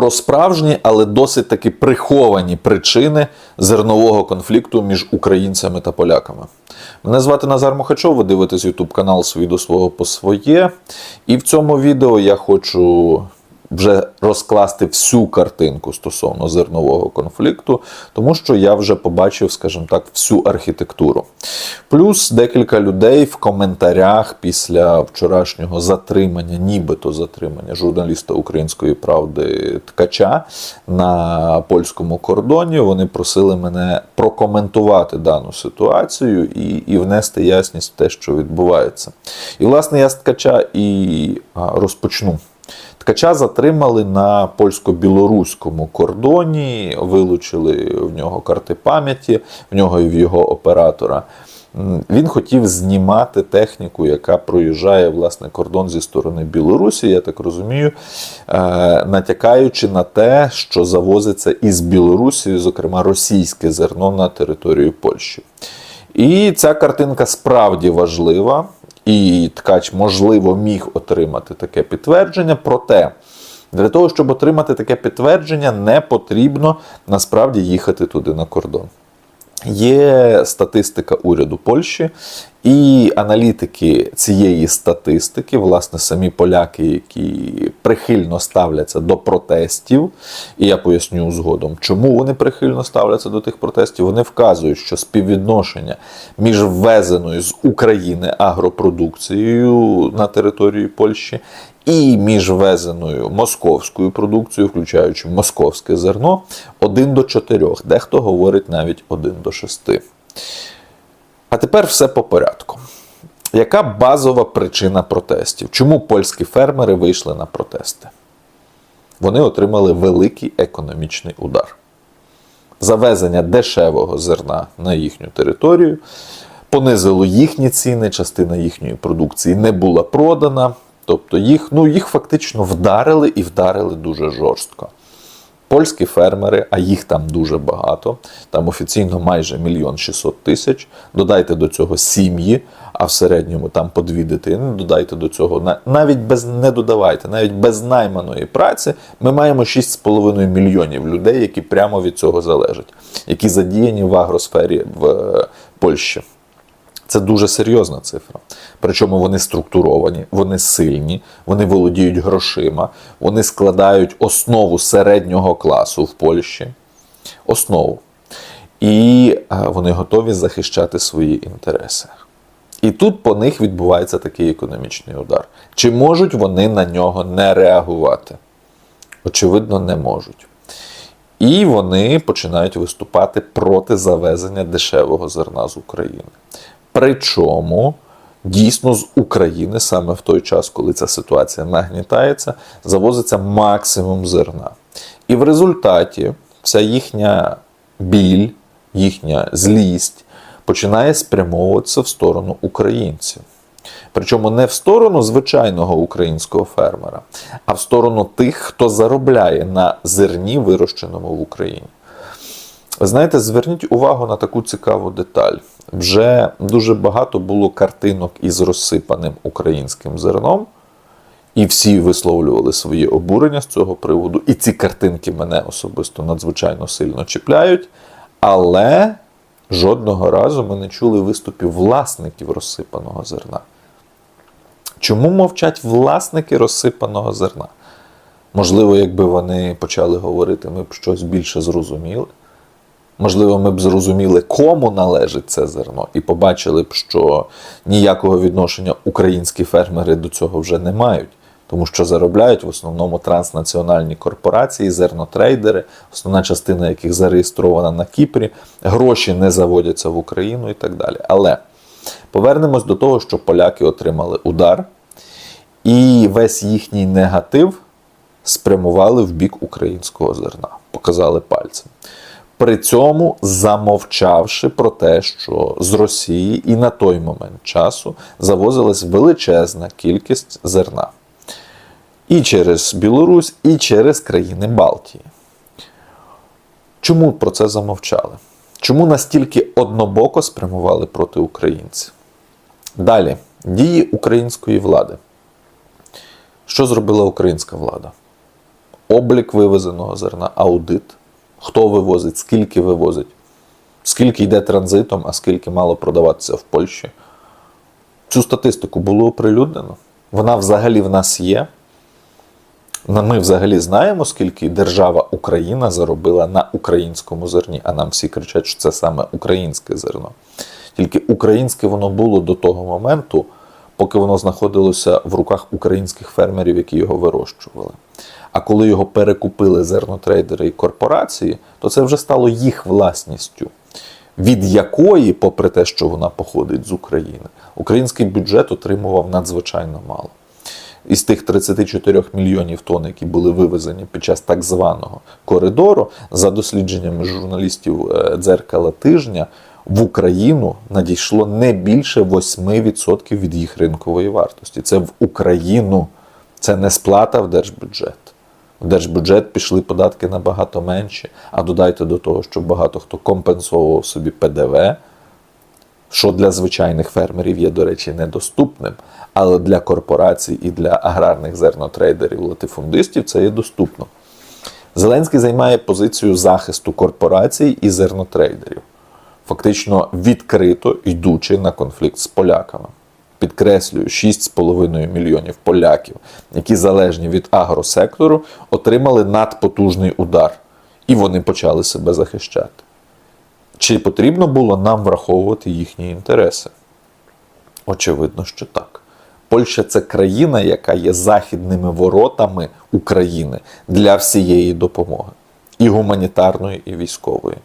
про справжні, але досить таки приховані причини зернового конфлікту між українцями та поляками. Мене звати Назар Мухачов, ви дивитесь YouTube канал «Свій до свого по своє. І в цьому відео я хочу вже розкласти всю картинку стосовно зернового конфлікту, тому що я вже побачив, скажімо так, всю архітектуру. Плюс декілька людей в коментарях після вчорашнього затримання, нібито затримання журналіста Української правди Ткача на польському кордоні. Вони просили мене прокоментувати дану ситуацію і, і внести ясність в те, що відбувається. І, власне, я з Ткача і розпочну. Ткача затримали на польсько-білоруському кордоні, вилучили в нього карти пам'яті, в нього і в його оператора. Він хотів знімати техніку, яка проїжджає власне кордон зі сторони Білорусі, я так розумію, е, натякаючи на те, що завозиться із Білорусі, зокрема російське зерно на територію Польщі. І ця картинка справді важлива, і ткач, можливо, міг отримати таке підтвердження. Проте, для того, щоб отримати таке підтвердження, не потрібно насправді їхати туди на кордон. Є статистика уряду Польщі, і аналітики цієї статистики, власне, самі поляки, які прихильно ставляться до протестів, і я поясню згодом, чому вони прихильно ставляться до тих протестів. Вони вказують, що співвідношення між ввезеною з України агропродукцією на території Польщі і між ввезеною московською продукцією, включаючи московське зерно, 1 до 4. Дехто говорить навіть 1 до 6. А тепер все по порядку. Яка базова причина протестів? Чому польські фермери вийшли на протести? Вони отримали великий економічний удар. Завезення дешевого зерна на їхню територію понизило їхні ціни, частина їхньої продукції не була продана. Тобто їх, ну, їх фактично вдарили і вдарили дуже жорстко. Польські фермери, а їх там дуже багато, там офіційно майже мільйон 600 тисяч. Додайте до цього сім'ї, а в середньому там по дві дитини. Додайте до цього навіть без не додавайте, навіть без найманої праці. Ми маємо 6,5 мільйонів людей, які прямо від цього залежать, які задіяні в агросфері в е, Польщі. Це дуже серйозна цифра. Причому вони структуровані, вони сильні, вони володіють грошима, вони складають основу середнього класу в Польщі. Основу. І е, вони готові захищати свої інтереси. І тут по них відбувається такий економічний удар. Чи можуть вони на нього не реагувати? Очевидно, не можуть. І вони починають виступати проти завезення дешевого зерна з України. Причому дійсно з України саме в той час, коли ця ситуація нагнітається, завозиться максимум зерна. І в результаті вся їхня біль, їхня злість починає спрямовуватися в сторону українців. Причому не в сторону звичайного українського фермера, а в сторону тих, хто заробляє на зерні, вирощеному в Україні. Ви знаєте, зверніть увагу на таку цікаву деталь. Вже дуже багато було картинок із розсипаним українським зерном, і всі висловлювали своє обурення з цього приводу. І ці картинки мене особисто надзвичайно сильно чіпляють. Але жодного разу ми не чули виступів власників розсипаного зерна. Чому мовчать власники розсипаного зерна? Можливо, якби вони почали говорити, ми б щось більше зрозуміли. Можливо, ми б зрозуміли, кому належить це зерно, і побачили б, що ніякого відношення українські фермери до цього вже не мають, тому що заробляють в основному транснаціональні корпорації, зернотрейдери, основна частина яких зареєстрована на Кіпрі, гроші не заводяться в Україну і так далі. Але повернемось до того, що поляки отримали удар, і весь їхній негатив спрямували в бік українського зерна, показали пальцем. При цьому замовчавши про те, що з Росії і на той момент часу завозилась величезна кількість зерна. І через Білорусь, і через країни Балтії. Чому про це замовчали? Чому настільки однобоко спрямували проти українців? Далі, дії української влади. Що зробила українська влада? облік вивезеного зерна, аудит, хто вивозить, скільки вивозить, скільки йде транзитом, а скільки мало продаватися в Польщі. Цю статистику було оприлюднено. Вона взагалі в нас є. Ми взагалі знаємо, скільки держава Україна заробила на українському зерні, а нам всі кричать, що це саме українське зерно. Тільки українське воно було до того моменту, поки воно знаходилося в руках українських фермерів, які його вирощували. А коли його перекупили зернотрейдери і корпорації, то це вже стало їх власністю, від якої, попри те, що вона походить з України, український бюджет отримував надзвичайно мало. Із тих 34 мільйонів тонн, які були вивезені під час так званого коридору, за дослідженнями журналістів е, дзеркала тижня, в Україну надійшло не більше 8% від їх ринкової вартості. Це в Україну, це не сплата в держбюджет. В держбюджет пішли податки набагато менші, а додайте до того, що багато хто компенсовував собі ПДВ, що для звичайних фермерів є, до речі, недоступним, але для корпорацій і для аграрних зернотрейдерів, латифундистів це є доступно. Зеленський займає позицію захисту корпорацій і зернотрейдерів, фактично відкрито йдучи на конфлікт з поляками. Підкреслюю, 6,5 мільйонів поляків, які залежні від агросектору, отримали надпотужний удар, і вони почали себе захищати. Чи потрібно було нам враховувати їхні інтереси? Очевидно, що так. Польща це країна, яка є західними воротами України для всієї допомоги, і гуманітарної, і військової.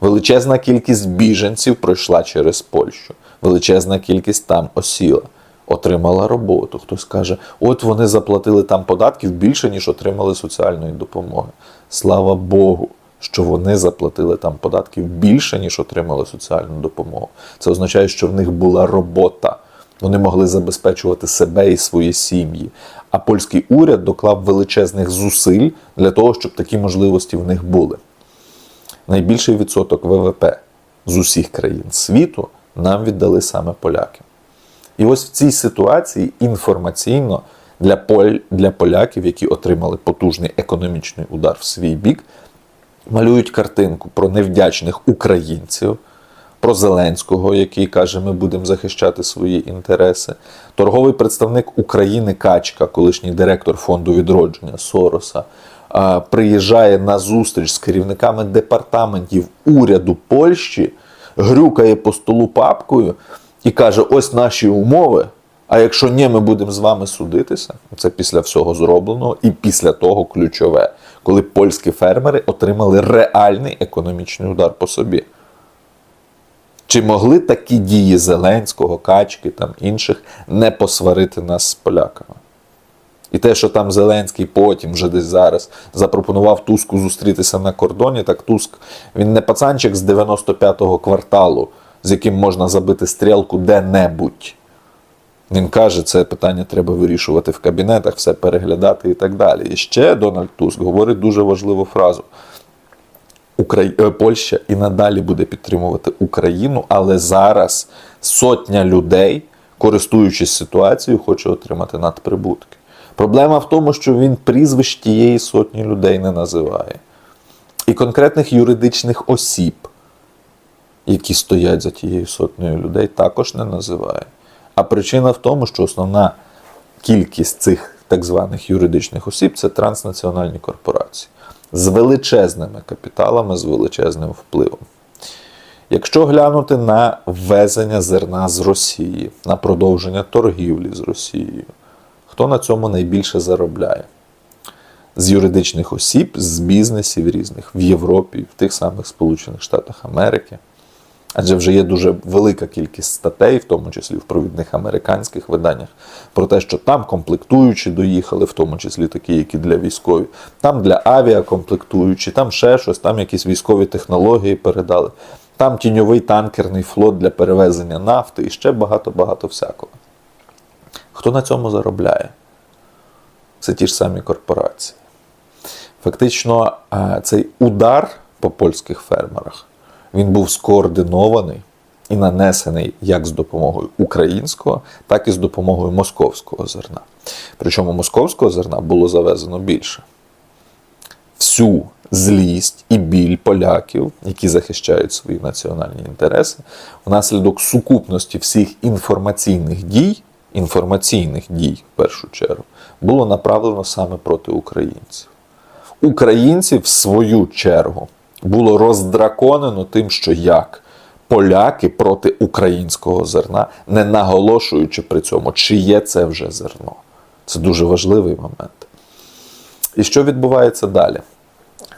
Величезна кількість біженців пройшла через Польщу, величезна кількість там осіла, отримала роботу. Хтось каже, от вони заплатили там податків більше, ніж отримали соціальної допомоги. Слава Богу, що вони заплатили там податків більше, ніж отримали соціальну допомогу. Це означає, що в них була робота. Вони могли забезпечувати себе і свої сім'ї. А польський уряд доклав величезних зусиль для того, щоб такі можливості в них були. Найбільший відсоток ВВП з усіх країн світу нам віддали саме поляки. І ось в цій ситуації інформаційно для, поль, для поляків, які отримали потужний економічний удар в свій бік, малюють картинку про невдячних українців, про Зеленського, який каже, ми будемо захищати свої інтереси. Торговий представник України Качка, колишній директор фонду відродження Сороса, приїжджає на зустріч з керівниками департаментів уряду Польщі, грюкає по столу папкою і каже: ось наші умови. А якщо ні, ми будемо з вами судитися. Це після всього зробленого і після того ключове, коли польські фермери отримали реальний економічний удар по собі. Чи могли такі дії Зеленського, Качки там інших не посварити нас з поляками? І те, що там Зеленський потім, вже десь зараз, запропонував Туску зустрітися на кордоні, так Туск він не пацанчик з 95-го кварталу, з яким можна забити стрілку де-небудь. Він каже, це питання треба вирішувати в кабінетах, все переглядати і так далі. І ще Дональд Туск говорить дуже важливу фразу. Украї... е, Польща і надалі буде підтримувати Україну, але зараз сотня людей, користуючись ситуацією, хоче отримати надприбутки. Проблема в тому, що він прізвищ тієї сотні людей не називає. І конкретних юридичних осіб, які стоять за тією сотнею людей, також не називає. А причина в тому, що основна кількість цих так званих юридичних осіб це транснаціональні корпорації з величезними капіталами, з величезним впливом. Якщо глянути на ввезення зерна з Росії, на продовження торгівлі з Росією, хто на цьому найбільше заробляє? З юридичних осіб, з бізнесів різних в Європі, в тих самих Сполучених Штатах Америки. Адже вже є дуже велика кількість статей, в тому числі в провідних американських виданнях, про те, що там комплектуючі доїхали, в тому числі такі, які для військові, там для авіакомплектуючі, там ще щось, там якісь військові технології передали, там тіньовий танкерний флот для перевезення нафти і ще багато-багато всякого. Хто на цьому заробляє? Це ті ж самі корпорації. Фактично, е, цей удар по польських фермерах він був скоординований і нанесений як з допомогою українського, так і з допомогою московського зерна. Причому московського зерна було завезено більше. всю злість і біль поляків, які захищають свої національні інтереси, внаслідок сукупності всіх інформаційних дій, інформаційних дій в першу чергу, було направлено саме проти українців. Українців, в свою чергу, було роздраконено тим, що як поляки проти українського зерна, не наголошуючи при цьому, чи є це вже зерно. Це дуже важливий момент. І що відбувається далі?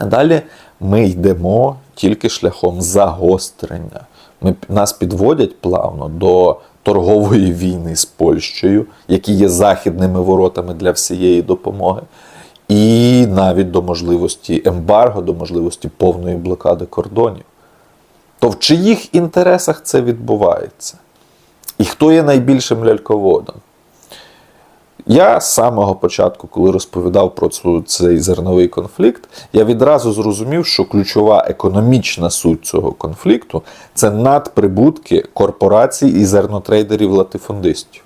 Далі ми йдемо тільки шляхом загострення. Ми, нас підводять плавно до торгової війни з Польщею, які є західними воротами для всієї допомоги, і навіть до можливості ембарго, до можливості повної блокади кордонів. То в чиїх інтересах це відбувається? І хто є найбільшим ляльководом? Я з самого початку, коли розповідав про цей зерновий конфлікт, я відразу зрозумів, що ключова економічна суть цього конфлікту це надприбутки корпорацій і зернотрейдерів латифундистів.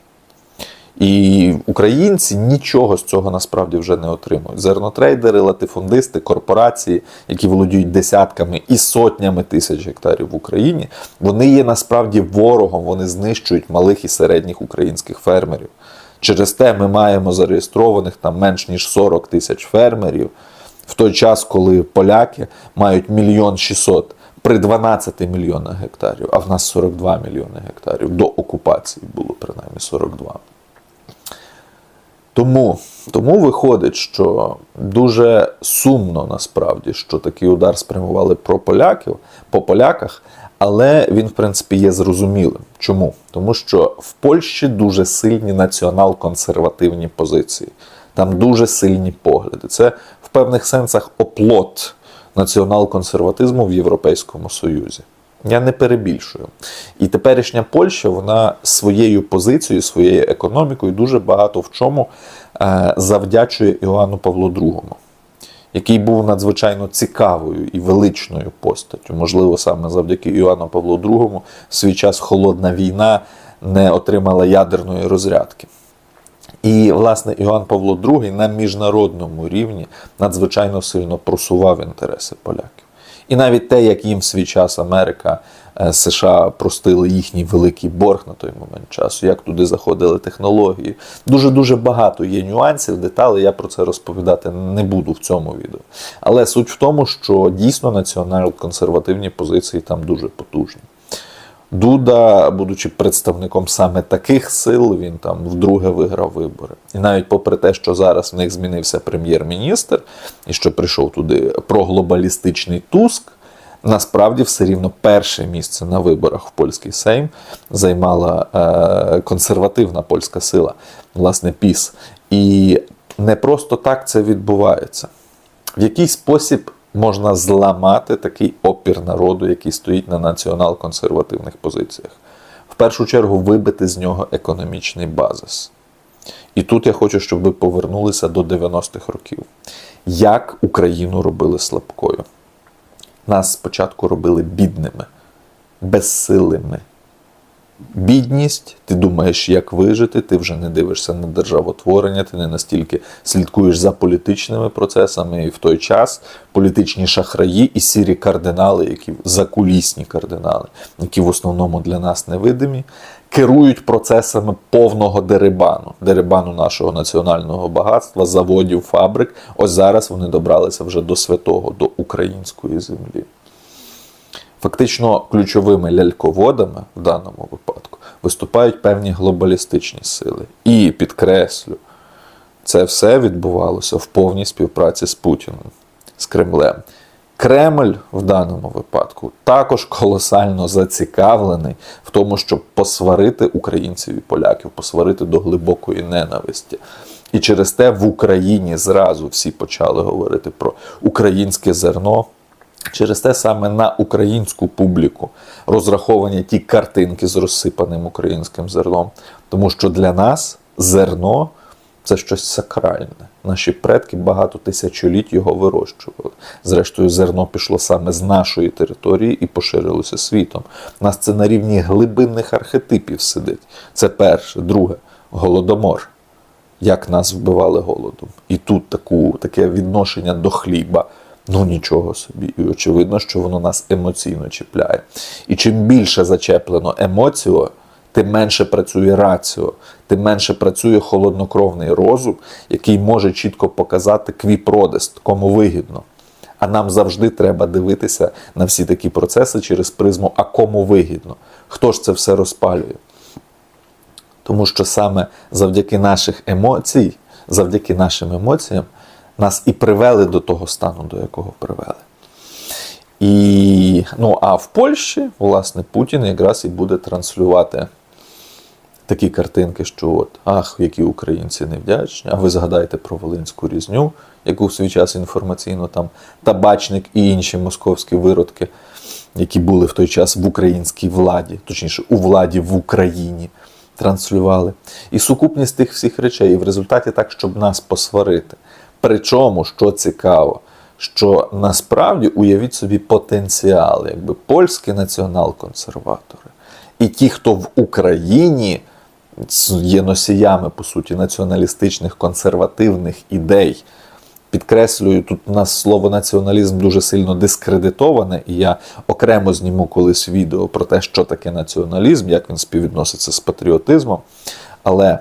І українці нічого з цього насправді вже не отримують. Зернотрейдери, латифундисти, корпорації, які володіють десятками і сотнями тисяч гектарів в Україні, вони є насправді ворогом, вони знищують малих і середніх українських фермерів. Через те ми маємо зареєстрованих там менш ніж 40 тисяч фермерів, в той час, коли поляки мають мільйон 600 при 12 мільйонах гектарів, а в нас 42 мільйони гектарів. До окупації було принаймні 42. Тому, тому виходить, що дуже сумно насправді, що такий удар спрямували про поляків, по поляках, але він, в принципі, є зрозумілим. Чому? Тому що в Польщі дуже сильні націонал-консервативні позиції, там дуже сильні погляди. Це в певних сенсах оплот націонал-консерватизму в Європейському Союзі. Я не перебільшую. І теперішня Польща, вона своєю позицією, своєю економікою дуже багато в чому е, завдячує Іоанну Павлу II, який був надзвичайно цікавою і величною постаттю. Можливо, саме завдяки Іоанну Павлу II в свій час холодна війна не отримала ядерної розрядки. І, власне, Іоанн Павло II на міжнародному рівні надзвичайно сильно просував інтереси поляків. І навіть те, як їм в свій час Америка, США простили їхній великий борг на той момент часу, як туди заходили технології. Дуже дуже багато є нюансів, деталей. Я про це розповідати не буду в цьому відео. Але суть в тому, що дійсно національно-консервативні позиції там дуже потужні. Дуда, будучи представником саме таких сил, він там вдруге виграв вибори. І навіть попри те, що зараз в них змінився прем'єр-міністр, і що прийшов туди проглобалістичний Туск, насправді все рівно перше місце на виборах в польський Сейм займала е, консервативна польська сила, власне, ПІС. І не просто так це відбувається. В який спосіб можна зламати такий опір народу, який стоїть на націонал-консервативних позиціях. В першу чергу вибити з нього економічний базис. І тут я хочу, щоб ви повернулися до 90-х років. Як Україну робили слабкою? Нас спочатку робили бідними, безсилими. Бідність, ти думаєш, як вижити, ти вже не дивишся на державотворення, ти не настільки слідкуєш за політичними процесами, і в той час політичні шахраї і сірі кардинали, які закулісні кардинали, які в основному для нас невидимі, керують процесами повного дерибану, дерибану нашого національного багатства, заводів, фабрик. Ось зараз вони добралися вже до святого, до української землі. Фактично ключовими ляльководами в даному випадку виступають певні глобалістичні сили. І підкреслю, це все відбувалося в повній співпраці з Путіним, з Кремлем. Кремль в даному випадку також колосально зацікавлений в тому, щоб посварити українців і поляків, посварити до глибокої ненависті. І через те в Україні зразу всі почали говорити про українське зерно. Через те саме на українську публіку розраховані ті картинки з розсипаним українським зерном. Тому що для нас зерно це щось сакральне. Наші предки багато тисячоліть його вирощували. Зрештою, зерно пішло саме з нашої території і поширилося світом. Нас це на рівні глибинних архетипів сидить. Це перше, друге голодомор. Як нас вбивали голодом. І тут таку, таке відношення до хліба Ну нічого собі. І очевидно, що воно нас емоційно чіпляє. І чим більше зачеплено емоцією, тим менше працює раціо, тим менше працює холоднокровний розум, який може чітко показати квіпродест, кому вигідно. А нам завжди треба дивитися на всі такі процеси через призму, а кому вигідно, хто ж це все розпалює. Тому що саме завдяки наших емоцій, завдяки нашим емоціям, нас і привели до того стану, до якого привели. І, ну, а в Польщі, власне, Путін якраз і буде транслювати такі картинки, що от, ах, які українці невдячні, а ви згадайте про Волинську різню, яку в свій час інформаційно там табачник і інші московські виродки, які були в той час в українській владі, точніше, у владі в Україні, транслювали. І сукупність тих всіх речей, і в результаті так, щоб нас посварити. Причому, що цікаво, що насправді уявіть собі потенціал, якби польські націонал-консерватори і ті, хто в Україні є носіями, по суті, націоналістичних консервативних ідей. Підкреслюю, тут у нас слово націоналізм дуже сильно дискредитоване, і я окремо зніму колись відео про те, що таке націоналізм, як він співвідноситься з патріотизмом. Але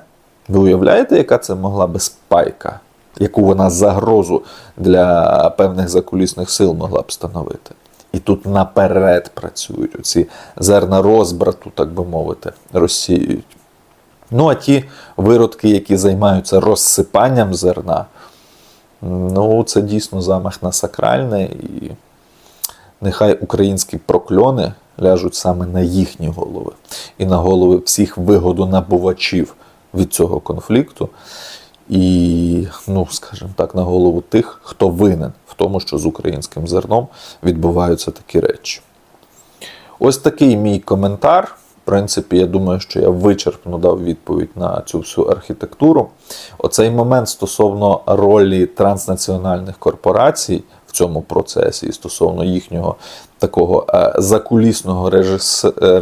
ви уявляєте, яка це могла би спайка, яку вона загрозу для певних закулісних сил могла б становити? І тут наперед працюють оці зерна розбрату, так би мовити, розсіюють. Ну, а ті виродки, які займаються розсипанням зерна, ну, це дійсно замах на сакральне, і нехай українські прокльони ляжуть саме на їхні голови і на голови всіх вигодонабувачів від цього конфлікту. І, ну, скажімо так, на голову тих, хто винен в тому, що з українським зерном відбуваються такі речі. Ось такий мій коментар. Принципі, я думаю, що я вичерпно дав відповідь на цю всю архітектуру. Оцей момент стосовно ролі транснаціональних корпорацій в цьому процесі і стосовно їхнього такого е, закулісного режис... е,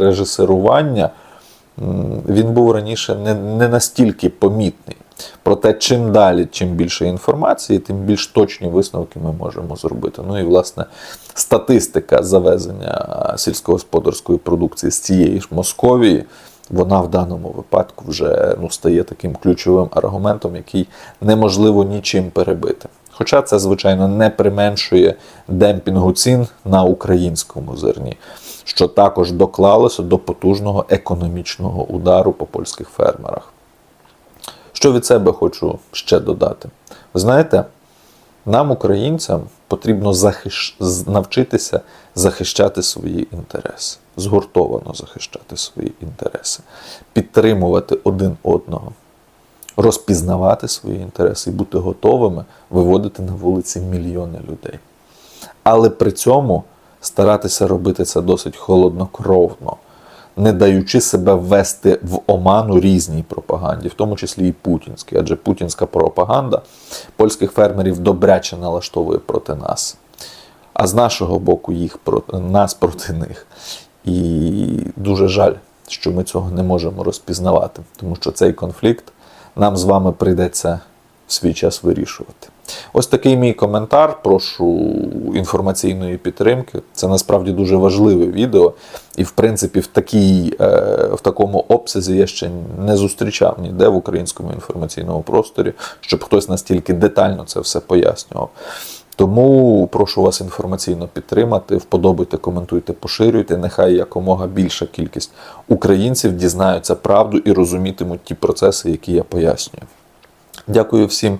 він був раніше не настільки помітний. Проте, чим далі, чим більше інформації, тим більш точні висновки ми можемо зробити. Ну і власне статистика завезення сільськогосподарської продукції з цієї ж Московії, вона в даному випадку вже ну, стає таким ключовим аргументом, який неможливо нічим перебити. Хоча це, звичайно, не применшує демпінгу цін на українському зерні, що також доклалося до потужного економічного удару по польських фермерах. Що від себе хочу ще додати? Ви знаєте, нам, українцям, потрібно захищ... навчитися захищати свої інтереси, згуртовано захищати свої інтереси, підтримувати один одного, розпізнавати свої інтереси і бути готовими виводити на вулиці мільйони людей. Але при цьому старатися робити це досить холоднокровно, не даючи себе ввести в оману різній пропаганді, в тому числі і путінській. Адже путінська пропаганда польських фермерів добряче налаштовує проти нас. А з нашого боку їх проти нас проти них. І дуже жаль, що ми цього не можемо розпізнавати, тому що цей конфлікт нам з вами прийдеться в свій час вирішувати. Ось такий мій коментар. Прошу інформаційної підтримки. Це насправді дуже важливе відео. І, в принципі, в, такій, е, в такому обсязі я ще не зустрічав ніде в українському інформаційному просторі, щоб хтось настільки детально це все пояснював. Тому прошу вас інформаційно підтримати, вподобайте, коментуйте, поширюйте. Нехай якомога більша кількість українців дізнаються правду і розумітимуть ті процеси, які я пояснюю. Дякую всім